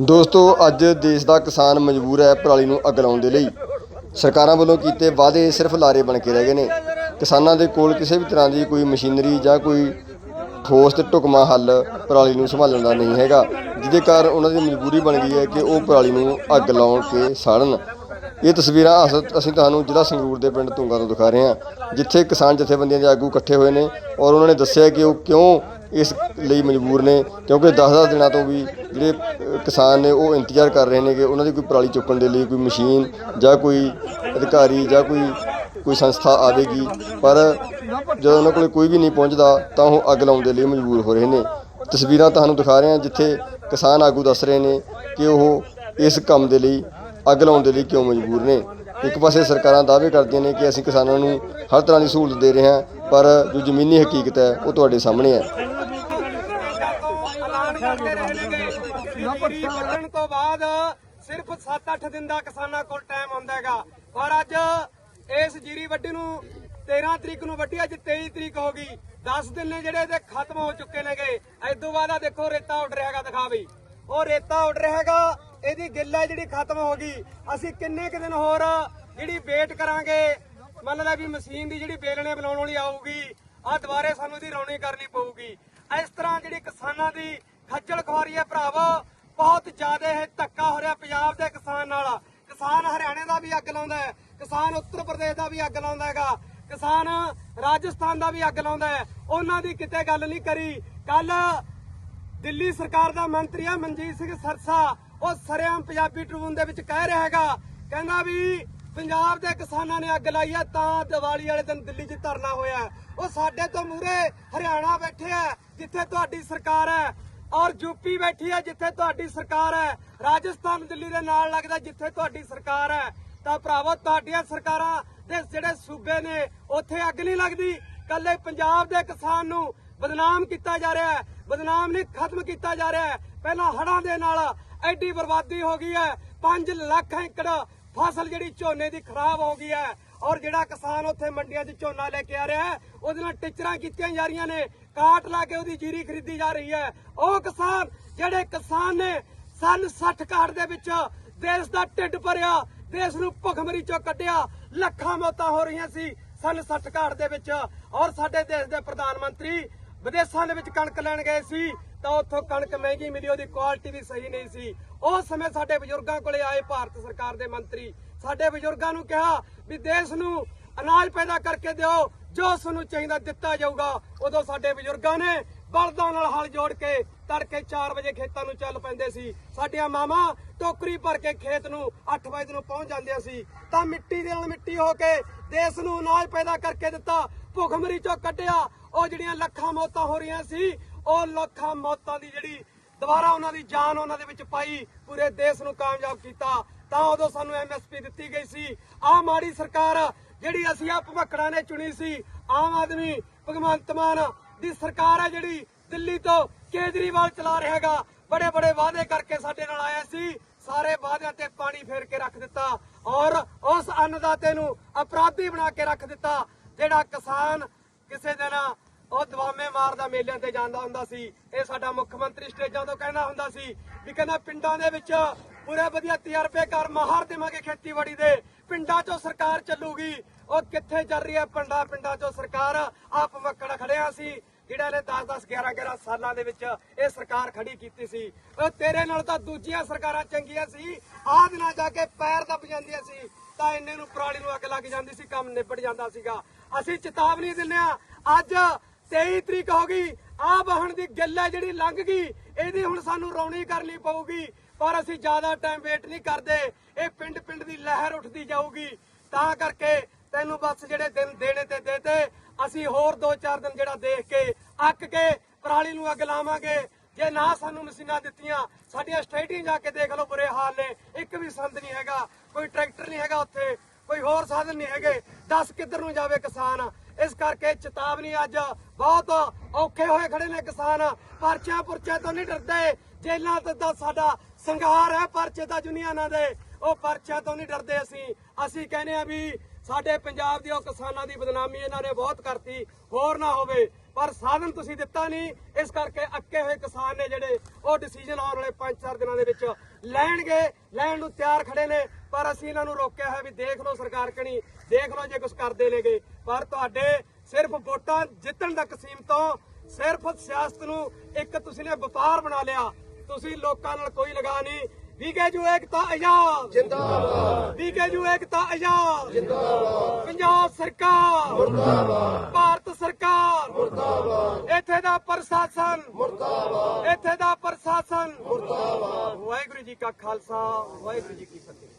ਦੋਸਤੋ, ਅੱਜ ਦੇਸ਼ ਦਾ ਕਿਸਾਨ ਮਜਬੂਰ ਹੈ ਪਰਾਲੀ ਨੂੰ ਅੱਗ ਲਾਉਣ ਦੇ ਲਈ। ਸਰਕਾਰਾਂ ਵੱਲੋਂ ਕੀਤੇ ਵਾਅਦੇ ਸਿਰਫ ਲਾਰੇ ਬਣ ਕੇ ਰਹਿ ਗਏ ਨੇ। ਕਿਸਾਨਾਂ ਦੇ ਕੋਲ ਕਿਸੇ ਵੀ ਤਰ੍ਹਾਂ ਦੀ ਕੋਈ ਮਸ਼ੀਨਰੀ ਜਾਂ ਕੋਈ ਠੋਸ ਤੇ ਢੁਕਮਾ ਹੱਲ ਪਰਾਲੀ ਨੂੰ ਸੰਭਾਲਣ ਦਾ ਨਹੀਂ ਹੈਗਾ, ਜਿਹਦੇ ਕਾਰਨ ਉਹਨਾਂ ਦੀ ਮਜਬੂਰੀ ਬਣ ਗਈ ਹੈ ਕਿ ਉਹ ਪਰਾਲੀ ਨੂੰ ਅੱਗ ਲਾਉਣ ਕੇ ਸਾੜਨ। ਇਹ ਤਸਵੀਰਾਂ ਅਸ- ਅਸੀਂ ਤੁਹਾਨੂੰ ਜ਼ਿਲ੍ਹਾ ਸੰਗਰੂਰ ਦੇ ਪਿੰਡ ਤੁੰਗਾ ਤੋਂ ਦਿਖਾ ਰਹੇ ਹਾਂ, ਜਿੱਥੇ ਕਿਸਾਨ ਜਥੇਬੰਦੀਆਂ ਦੇ ਆਗੂ ਇਕੱਠੇ ਹੋਏ ਨੇ ਔਰ ਉਹਨਾਂ ਨੇ ਦੱਸਿਆ ਕਿ ਉਹ ਕਿਉਂ ਇਸ ਲਈ ਮਜਬੂਰ ਨੇ, ਕਿਉਂਕਿ 10-10 ਦਿਨਾਂ ਤੋਂ ਵੀ ਜਿਹੜੇ ਕਿਸਾਨ ਨੇ ਉਹ ਇੰਤਜ਼ਾਰ ਕਰ ਰਹੇ ਨੇ ਕਿ ਉਹਨਾਂ ਦੀ ਕੋਈ ਪਰਾਲੀ ਚੁੱਕਣ ਦੇ ਲਈ ਕੋਈ ਮਸ਼ੀਨ ਜਾਂ ਕੋਈ ਅਧਿਕਾਰੀ ਜਾਂ ਕੋਈ ਕੋਈ ਸੰਸਥਾ ਆਵੇਗੀ। ਪਰ ਜਦੋਂ ਉਹਨਾਂ ਕੋਲ ਕੋਈ ਵੀ ਨਹੀਂ ਪਹੁੰਚਦਾ, ਤਾਂ ਉਹ ਅੱਗ ਲਾਉਣ ਦੇ ਲਈ ਮਜਬੂਰ ਹੋ ਰਹੇ ਨੇ। ਤਸਵੀਰਾਂ ਤੁਹਾਨੂੰ ਦਿਖਾ ਰਹੇ ਹਾਂ ਜਿੱਥੇ ਕਿਸਾਨ ਆਗੂ ਦੱਸ ਰਹੇ ਨੇ ਕਿ ਉਹ ਇਸ ਕੰਮ ਦੇ ਲਈ, ਅੱਗ ਲਾਉਣ ਦੇ ਲਈ ਕਿਉਂ ਮਜਬੂਰ ਨੇ। ਇੱਕ ਪਾਸੇ ਸਰਕਾਰਾਂ ਦਾਅਵੇ ਕਰਦੀਆਂ ਨੇ ਕਿ ਅਸੀਂ ਕਿਸਾਨਾਂ ਨੂੰ ਹਰ ਤਰ੍ਹਾਂ ਦੀ ਸਹੂਲਤ ਦੇ ਰਹੇ ਹਾਂ, ਪਰ ਜੋ ਜ਼ਮੀਨੀ ਹਕੀਕਤ ਹੈ, ਉਹ ਤੁਹਾਡੇ ਸਾਹਮਣੇ ਹੈ। ਐਲਾਨ ਤੋਂ ਬਾਅਦ ਸਿਰਫ 7-8 ਦਿਨ ਦਾ ਕਿਸਾਨਾਂ ਕੋਲ ਟਾਈਮ ਹੁੰਦਾ ਹੈਗਾ। ਪਰ ਅੱਜ ਇਸ ਜੀਰੀ ਵੱਢੀ ਨੂੰ 13 ਤਰੀਕ ਨੂੰ ਵੱਢੀ, ਅੱਜ 23 ਤਰੀਕ ਹੋ ਗਈ। 10 ਦਿਨ ਨੇ ਜਿਹੜੇ ਇਹਦੇ ਖਤਮ ਹੋ ਚੁੱਕੇ ਨੇਗੇ। ਇਸ ਬਾਅਦ ਆ ਦੇਖੋ, ਰੇਤਾ ਉੱਡ ਰਿਹਾ ਹੈਗਾ, ਦਿਖਾ ਬਈ ਉਹ ਰੇਤਾ ਉੱਡ ਰਿਹਾ ਹੈਗਾ ਇਹਦੀ ਗਿੱਲ ਹੈ ਜਿਹੜੀ ਖਤਮ ਹੋ ਗਈ। ਅਸੀਂ ਕਿੰਨੇ ਕੁ ਦਿਨ ਹੋਰ ਜਿਹੜੀ ਵੇਟ ਕਰਾਂਗੇ, ਮੰਨ ਲਾ ਵੀ ਮਸ਼ੀਨ ਦੀ ਜਿਹੜੀ ਬੇਲਣੇ ਬਣਾਉਣ ਵਾਲੀ ਆਊਗੀ ਆ ਦੁਬਾਰੇ ਸਾਨੂੰ ਇਹਦੀ ਰੌਣੀ ਕਰਨੀ ਪਊਗੀ। ਇਸ ਤਰ੍ਹਾਂ ਜਿਹੜੀ ਕਿਸਾਨਾਂ ਦੀ ਖੱਜਲ ਖੁਆਰੀ ਹੈ ਭਰਾਵੋ, ਬਹੁਤ ਜ਼ਿਆਦਾ ਇਹ ਧੱਕਾ ਹੋ ਰਿਹਾ ਪੰਜਾਬ ਦੇ ਕਿਸਾਨ ਨਾਲ। ਕਿਸਾਨ ਹਰਿਆਣੇ ਦਾ ਵੀ ਅੱਗ ਲਾਉਂਦਾ ਹੈ, ਕਿਸਾਨ ਉੱਤਰ ਪ੍ਰਦੇਸ਼ ਦਾ ਵੀ ਅੱਗ ਲਾਉਂਦਾ ਹੈਗਾ, ਕਿਸਾਨ ਰਾਜਸਥਾਨ ਦਾ ਵੀ ਅੱਗ ਲਾਉਂਦਾ ਹੈ। ਉਹਨਾਂ ਦੀ ਕਿਤੇ ਗੱਲ ਨਹੀਂ ਕਰੀ। ਕੱਲ ਦਿੱਲੀ ਸਰਕਾਰ ਦਾ ਮੰਤਰੀ ਆ ਮਨਜੀਤ ਸਿੰਘ ਸਰਸਾ ਉਹ ਸਰੇਆਮ ਪੰਜਾਬੀ ਟ੍ਰਿਬਿਊਨ ਦੇ ਵਿੱਚ ਕਹਿ ਰਿਹਾ ਹੈਗਾ, ਕਹਿੰਦਾ ਵੀ ਪੰਜਾਬ ਦੇ ਕਿਸਾਨਾਂ ਨੇ ਅੱਗ ਲਾਈ ਆ ਤਾਂ ਦੀਵਾਲੀ ਵਾਲੇ ਦਿਨ ਦਿੱਲੀ 'ਚ ਧਰਨਾ ਹੋਇਆ ਉਹ ਸਾਡੇ ਤੋਂ ਮੂਰੇ ਹਰਿਆਣਾ ਬੈਠੇ ਆ ਜਿੱਥੇ ਤੁਹਾਡੀ ਸਰਕਾਰ ਹੈ, ਔਰ ਯੂਪੀ ਬੈਠੀ ਹੈ, ਜਿੱਥੇ ਤੁਹਾਡੀ ਸਰਕਾਰ ਹੈ। ਰਾਜਸਥਾਨ ਦਿੱਲੀ ਦੇ ਨਾਲ ਲੱਗਦਾ ਜਿੱਥੇ ਤੁਹਾਡੀ ਸਰਕਾਰ ਹੈ। ਤਾਂ ਭਰਾਵੋ, ਤੁਹਾਡੀਆਂ ਸਰਕਾਰਾਂ ਦੇ ਜਿਹੜੇ ਸੂਬੇ ਨੇ, ਉੱਥੇ ਅੱਗ ਨਹੀਂ ਲੱਗਦੀ। ਕੱਲੇ ਪੰਜਾਬ ਦੇ ਕਿਸਾਨ ਨੂੰ ਬਦਨਾਮ ਕੀਤਾ ਜਾ ਰਿਹਾ ਹੈ, ਬਦਨਾਮ ਨਹੀਂ ਖਤਮ ਕੀਤਾ ਜਾ ਰਿਹਾ ਹੈ। ਪਹਿਲਾਂ ਹੜਾਂ ਦੇ ਨਾਲ ਐਡੀ ਬਰਬਾਦੀ ਹੋ ਗਈ ਹੈ। 5 ਲੱਖ ਏਕੜ ਫਸਲ ਜਿਹੜੀ ਝੋਨੇ ਦੀ ਖਰਾਬ ਹੋ ਗਈ ਹੈ। ਔਰ ਜਿਹੜਾ ਕਿਸਾਨ ਉੱਥੇ ਮੰਡੀਆਂ 'ਚ ਝੋਨਾ ਲੈ ਕੇ ਆ ਰਿਹਾ ਹੈ, ਉਹਦੇ ਨਾਲ ਟਿਚਰਾਂ ਕੀਤੀਆਂ ਜਾ ਰਹੀਆਂ ਨੇ। ਕਾਟ ਲਾ ਕੇ ਉਹਦੀ ਜੀਰੀ ਖਰੀਦੀ ਜਾ ਰਹੀ ਹੈ। ਉਹ ਕਿਸਾਨ, ਜਿਹੜੇ ਕਿਸਾਨ ਨੇ ਸਨ 60 ਕਾਟ ਦੇ ਵਿੱਚ ਦੇਸ਼ ਦਾ ਢਿੱਡ ਭਰਿਆ, ਦੇਸ਼ ਨੂੰ ਭੁੱਖਮਰੀ ਚੋਂ ਕੱਢਿਆ, ਲੱਖਾਂ ਮੌਤਾਂ ਹੋ ਰਹੀਆਂ ਸੀ ਸਨ 60 ਕਾਟ ਦੇ ਵਿੱਚ। ਔਰ ਸਾਡੇ ਦੇਸ਼ ਦੇ ਪ੍ਰਧਾਨ ਮੰਤਰੀ ਵਿਦੇਸ਼ਾਂ ਦੇ ਵਿੱਚ ਕਣਕ ਲੈਣ ਗਏ ਸੀ। ਤਾਂ ਉੱਥੋਂ ਕਣਕ ਮਹਿੰਗੀ ਮਿਲੀ, ਉਹਦੀ ਕੁਆਲਿਟੀ ਵੀ ਸਹੀ ਨਹੀਂ ਸੀ। ਉਸ ਸਮੇਂ ਸਾਡੇ ਬਜ਼ੁਰਗਾਂ ਕੋਲੇ ਆਏ ਭਾਰਤ ਸਰਕਾਰ ਦੇ ਮੰਤਰੀ। ਸਾਡੇ ਬਜ਼ੁਰਗਾਂ ਨੂੰ ਕਿਹਾ ਵੀ ਦੇਸ਼ ਨੂੰ ਅਨਾਜ ਪੈਦਾ ਕਰਕੇ ਦਿਓ, ਜੋ ਉਸ ਨੂੰ ਚਾਹੀਦਾ ਦਿੱਤਾ ਜਾਊਗਾ। ਉਦੋਂ ਸਾਡੇ ਬਜ਼ੁਰਗਾਂ ਨੇ ਬਲਦਾਂ ਨਾਲ ਹਲ ਜੋੜ ਕੇ ਤੜਕੇ 4 ਵਜੇ ਖੇਤਾਂ ਨੂੰ ਚੱਲ ਪੈਂਦੇ ਸੀ। ਸਾਡੀਆਂ ਮਾਵਾਂ ਟੋਕਰੀ ਭਰ ਕੇ ਖੇਤ ਨੂੰ 8 ਵਜੇ ਨੂੰ ਪਹੁੰਚ ਜਾਂਦੀਆਂ ਸੀ। ਤਾਂ ਮਿੱਟੀ ਦੇ ਨਾਲ ਮਿੱਟੀ ਹੋ ਕੇ ਦੇਸ਼ ਨੂੰ ਅਨਾਜ ਪੈਦਾ ਕਰਕੇ ਦਿੱਤਾ। ਭੁੱਖਮਰੀ ਚੋਂ ਕੱਢਿਆ। ਉਹ ਜਿਹੜੀਆਂ ਲੱਖਾਂ ਮੌਤਾਂ ਹੋ ਰਹੀਆਂ ਸੀ ਉਹ ਲੱਖਾਂ ਮੌਤਾਂ ਦੀ ਜਿਹੜੀ ਦੁਬਾਰਾ ਉਹਨਾਂ ਦੀ ਜਾਨ ਉਹਨਾਂ ਦੇ ਵਿੱਚ ਪਾਈ, ਪੂਰੇ ਦੇਸ਼ ਨੂੰ ਕਾਮਯਾਬ ਕੀਤਾ। ਤਾਂ ਉਦੋਂ ਸਾਨੂੰ ਐਮਐਸਪੀ ਦਿੱਤੀ ਗਈ ਸੀ। ਆਹ ਮਾੜੀ ਸਰਕਾਰ ਜਿਹੜੀ ਅਸੀਂ ਆ ਭਵਕੜਾਂ ਨੇ ਚੁਣੀ ਸੀ, ਆਮ ਆਦਮੀ ਭਗਵੰਤ ਮਾਨ ਦੀ ਸਰਕਾਰ ਹੈ ਜਿਹੜੀ ਦਿੱਲੀ ਤੋਂ ਕੇਜਰੀਵਾਲ ਚਲਾ ਰਿਹਾ ਹੈਗਾ। ਬੜੇ ਬੜੇ ਵਾਅਦੇ ਕਰਕੇ ਸਾਡੇ ਨਾਲ ਆਇਆ ਸੀ। ਸਾਰੇ ਵਾਅਦਿਆਂ ਤੇ ਪਾਣੀ ਫੇਰ ਕੇ ਰੱਖ ਦਿੱਤਾ ਔਰ ਉਸ ਅੰਨਦਾਤੇ ਨੂੰ ਅਪਰਾਧੀ ਬਣਾ ਕੇ ਰੱਖ ਦਿੱਤਾ, ਜਿਹੜਾ ਕਿਸਾਨ ਕਿਸੇ ਦਿਨ ਉਹ ਦਵਾਮੇ ਮਾਰਦਾ ਮੇਲਿਆਂ ਤੇ ਜਾਂਦਾ ਹੁੰਦਾ ਸੀ। ਇਹ ਸਾਡਾ ਮੁੱਖ ਮੰਤਰੀ ਸਟੇਜਾਂ ਤੋਂ ਕਹਿਣਾ ਹੁੰਦਾ ਸੀ ਵੀ ਕਹਿੰਦਾ ਪਿੰਡਾਂ ਦੇ ਵਿੱਚ ਪੂਰੇ ਵਧੀਆ ਤਜਰਬੇ ਮਾਹਰ ਦੇਵਾਂਗੇ ਖੇਤੀਬਾੜੀ ਦੇ। ਪਿੰਡਾਂ 'ਚੋਂ ਸਰਕਾਰ ਚੱਲੂਗੀ। ਉਹ ਕਿੱਥੇ ਚੱਲ ਰਹੀ ਹੈ? ਪਿੰਡਾਂ ਪਿੰਡਾਂ 'ਚੋਂ ਸਰਕਾਰ ਆਪ ਮੱਕੜ ਖੜਿਆ ਸੀ। ਜਿਹੜਾ ਨੇ 10 10 11 11 ਸਾਲਾਂ ਦੇ ਵਿੱਚ ਇਹ ਸਰਕਾਰ ਖੜੀ ਕੀਤੀ ਸੀ। ਉਹ ਤੇਰੇ ਨਾਲ ਤਾਂ ਦੂਜੀਆਂ ਸਰਕਾਰਾਂ ਚੰਗੀਆਂ ਸੀ। ਆਹ ਦਿਨਾਂ ਜਾ ਕੇ ਪੈਰ ਦੱਬ ਜਾਂਦੀਆਂ ਸੀ। ਤਾਂ ਇੰਨੇ ਨੂੰ ਪਰਾਲੀ ਨੂੰ ਅੱਗ ਲੱਗ ਜਾਂਦੀ ਸੀ, ਕੰਮ ਨਿਬੜ ਜਾਂਦਾ ਸੀਗਾ। ਅਸੀਂ ਚੇਤਾਵਨੀ ਦਿੰਦੇ ਆ ਅੱਜ 23 ਤਰੀਕ ਹੋ ਗਈ ਆ ਵਾਹਣ ਦੀ ਗੱਲ ਹੈ ਜਿਹੜੀ ਲੰਘ ਗਈ, ਇਹਦੀ ਹੁਣ ਸਾਨੂੰ ਰੌਣੀ ਕਰਨੀ ਪਊਗੀ, ਪਰ ਅਸੀਂ ਜ਼ਿਆਦਾ ਟਾਈਮ ਵੇਟ ਨਹੀਂ ਕਰਦੇ, ਇਹ ਪਿੰਡ ਪਿੰਡ ਦੀ ਲਹਿਰ ਉੱਠਦੀ ਜਾਊਗੀ। ਤਾਂ ਕਰਕੇ ਤੈਨੂੰ ਬਸ ਜਿਹੜੇ ਦਿਨ ਦੇਣੇ ਤੇ ਦੇਤੇ ਅਸੀਂ ਹੋਰ 2-4 ਦਿਨ ਜਿਹੜਾ ਦੇਖ ਕੇ, ਅੱਕ ਕੇ, ਪਰਾਲੀ ਨੂੰ ਅੱਗ ਲਾਵਾਂਗੇ। ਜੇ ਨਾ ਸਾਨੂੰ ਮਸ਼ੀਨਾਂ ਦਿੱਤੀਆਂ, ਸਾਡੀਆਂ ਸਟੇਡੀਆਂ ਜਾ ਕੇ ਦੇਖ ਲਓ ਬੁਰੇ ਹਾਲ ਨੇ, ਇੱਕ ਵੀ ਸੰਦ ਨਹੀਂ ਹੈਗਾ, ਕੋਈ ਟਰੈਕਟਰ ਨਹੀਂ ਹੈਗਾ ਉੱਥੇ, ਕੋਈ ਹੋਰ ਸਾਧਨ ਨਹੀਂ ਹੈਗੇ, ਦੱਸ ਕਿੱਧਰ ਨੂੰ ਜਾਵੇ ਕਿਸਾਨ? ਇਸ ਕਰਕੇ ਚੇਤਾਵਨੀ ਅੱਜ ਬਹੁਤ ਔਖੇ ਹੋਏ ਖੜੇ ਨੇ ਕਿਸਾਨ। ਪਰਚਿਆਂ ਪੁਰਚਿਆਂ ਤੋਂ ਨਹੀਂ ਡਰਦੇ। ਜੇਲਾਂ ਤੇ ਸਾਡਾ ਸੰਘਾਰ ਹੈ, ਪਰਚੇ ਦਾ ਯੂਨੀਅਨਾਂ ਦੇ। ਉਹ ਪਰਚਿਆਂ ਤੋਂ ਨਹੀਂ ਡਰਦੇ ਅਸੀਂ। ਅਸੀਂ ਕਹਿੰਦੇ ਆ ਵੀ ਸਾਡੇ ਪੰਜਾਬ ਦੇ ਉਹ ਕਿਸਾਨਾਂ ਦੀ ਬਦਨਾਮੀ ਇਹਨਾਂ ਨੇ ਬਹੁਤ ਕਰਤੀ। ਹੋਰ ਨਾ ਹੋਵੇ। ਪਰ ਸਾਧਨ ਤੁਸੀਂ ਦਿੱਤਾ ਨਹੀਂ। ਇਸ ਕਰਕੇ ਅੱਕੇ ਹੋਏ ਕਿਸਾਨ ਨੇ ਜਿਹੜੇ ਉਹ ਡਿਸੀਜਨ ਆਉਣ ਵਾਲੇ 5-4 ਦਿਨਾਂ ਦੇ ਵਿੱਚ ਲੈਣਗੇ। ਲੈਣ ਨੂੰ ਤਿਆਰ ਖੜੇ ਨੇ। ਪਰ ਅਸੀਂ ਇਹਨਾਂ ਨੂੰ ਰੋਕਿਆ ਹੈ ਵੀ ਦੇਖ ਲਓ ਸਰਕਾਰ ਕਣੀ ਦੇਖ ਲਓ ਜੇ ਕੁਝ ਕਰਦੇ ਨੇਗੇ। ਪਰ ਤੁਹਾਡੇ ਸਿਰਫ ਵੋਟਾਂ ਜਿੱਤਣ ਤੱਕ ਸੀਮਤ ਸਿਰਫ ਸਿਆਸਤ ਨੂੰ ਇੱਕ ਤੁਸੀਂ ਨੇ ਵਪਾਰ ਬਣਾ ਲਿਆ ਤੁਸੀਂ ਲੋਕਾਂ ਨਾਲ ਕੋਈ ਲਗਾ ਨਹੀਂ। ਵਿਕੇਜੂ ਏਕਤਾ ਆਜ਼ਾਦ। ਜਿੰਦਾਬਾਦ। ਵਿਕੇਜੂ ਏਕਤਾ ਆਜ਼ਾਦ। ਜਿੰਦਾਬਾਦ। ਪੰਜਾਬ ਸਰਕਾਰ। ਮੁਰਦਾਬਾਦ। ਭਾਰਤ ਸਰਕਾਰ। ਮੁਰਦਾਬਾਦ। ਇੱਥੇ ਦਾ ਪ੍ਰਸ਼ਾਸਨ। ਮੁਰਦਾਬਾਦ। ਇੱਥੇ ਦਾ ਪ੍ਰਸ਼ਾਸਨ। ਮੁਰਦਾਬਾਦ। ਵਾਹਿਗੁਰੂ ਜੀ ਕਾ ਖਾਲਸਾ ਵਾਹਿਗੁਰੂ ਜੀ ਕੀ ਫਤਿਹ।